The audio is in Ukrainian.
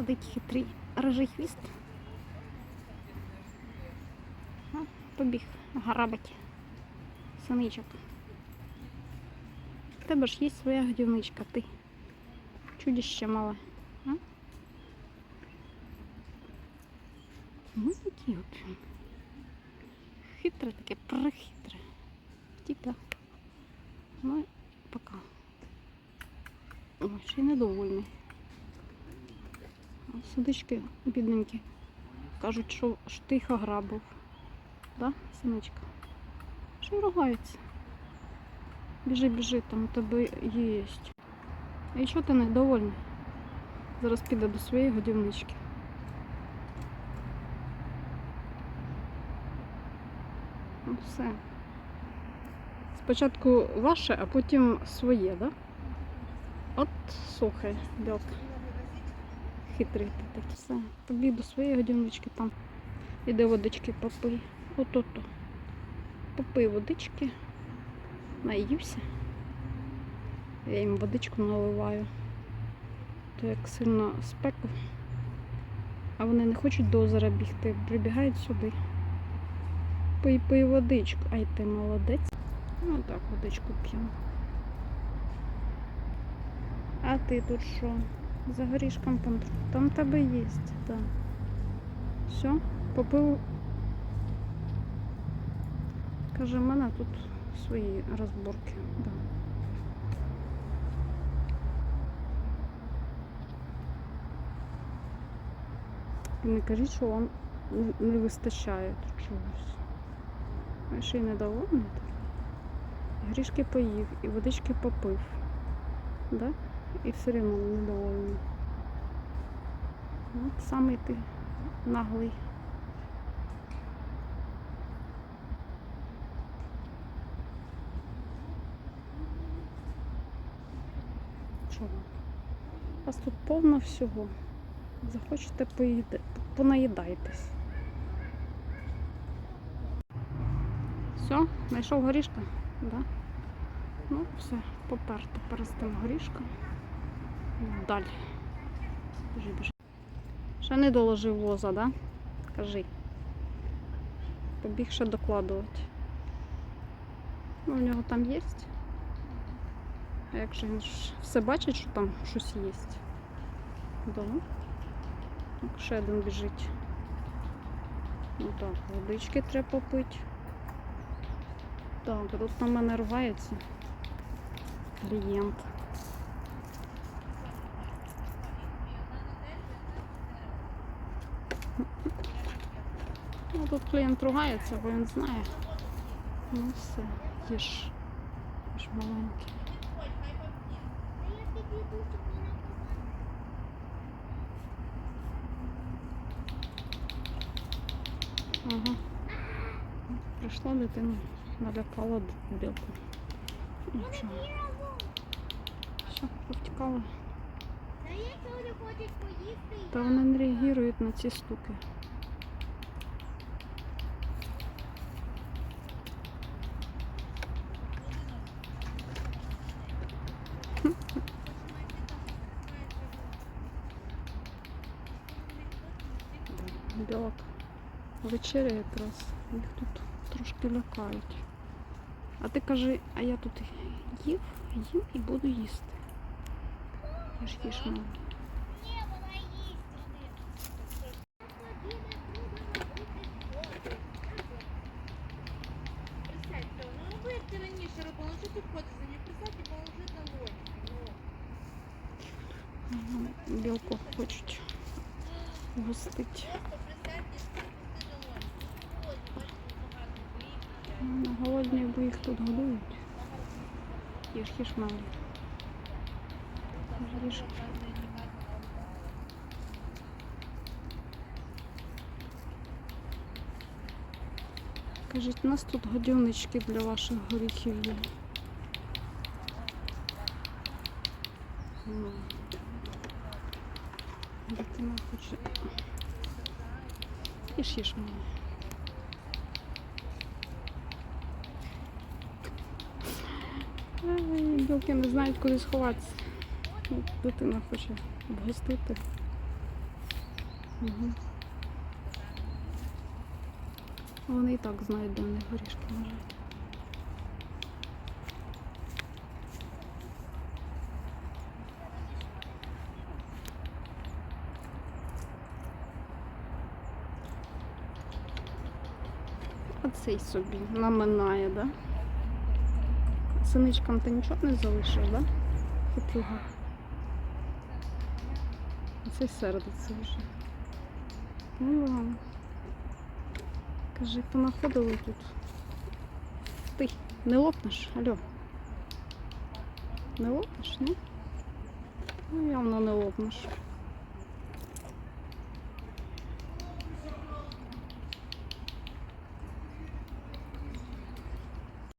Сидить хитрий рижий хвіст. А, побіг грабить синичок. В тебе ж є своя годівничка, ти. Чудіще мале. Ну, такий от. Хитре таке, прихитре. Тіка. Ну, пока. Ой, ще й недовольний. А Сидички бідненькі. Кажуть, що ти їх. Да, синичка? Що й ругаються? Біжи, біжи, там у тебе єсть. І що ти недовольний? Зараз піде до своєї годівнички. Ну все. Спочатку ваше, а потім своє, да? От слухай, білка. Хитрий ти такий. Все. Побіг до своєї годівнички там. Іде водички попий. От-от-то. Попий водички. Наївся. Я їм водичку наливаю. То як сильно спеку. А вони не хочуть до озера бігти, прибігають сюди. Пий, пий водичку. Ай ти молодець. Ну так, водичку п'ємо. А ти тут що? За горішком там, там тебе є, так. Все, попив. Каже, в мене тут свої розборки. Да. І не кажіть, що вам не- не вистачає тут чогось. А ще й недовольний. Грішки поїв і водички попив. Да? І все рівно недовольний. От самий ти наглий. Чого? У вас тут повно всього. Захочете поїде, понаїдайтесь. Все, знайшов горішка? Да? Ну, все, попер тепер з тим горішком. Далі. Біжи, біжи. Ще не доложив воза, да? Кажи. Побіг ще докладувати. Ну, у нього там є. А як же він все бачить, що там щось є? Так, ще один біжить. Ну так, водички треба попити. Так, тут на мене рвається клієнт. Ну, тут клієнт ругається, бо він знає. Ну все, їж. Їж маленький. Ага. Прийшла дитина, налякала білку. Нічого. Все, повтікала. Здається, вони хочуть поїсти. і Та вони не реагують на ці стуки. Білок вечеря якраз. Їх тут трошки лякають. А ти кажи, а я тут їв, їм і буду їсти. Їж, їж, положи долоньки. Ну, Ага, Білку хочуть хліб. Ну, Голодні, бо їх тут годують. Їж, їж, мама. Їж. Кажуть, у нас тут годівнички для ваших горіхів є. Дитина хоче. Їж, їж мені. Білки не знають, куди сховатися. Дитина хоче обгостити. Угу. Вони і так знають, де в них горішки лежать. А цей собі наминає, да? Синичкам ти нічого не залишив, да? Хитрюга. Цей сердиться вже. Ну ладно. Кажи, понаходили тут. Ти не лопнеш, алло. Не лопнеш, ні? Ну, явно не лопнеш.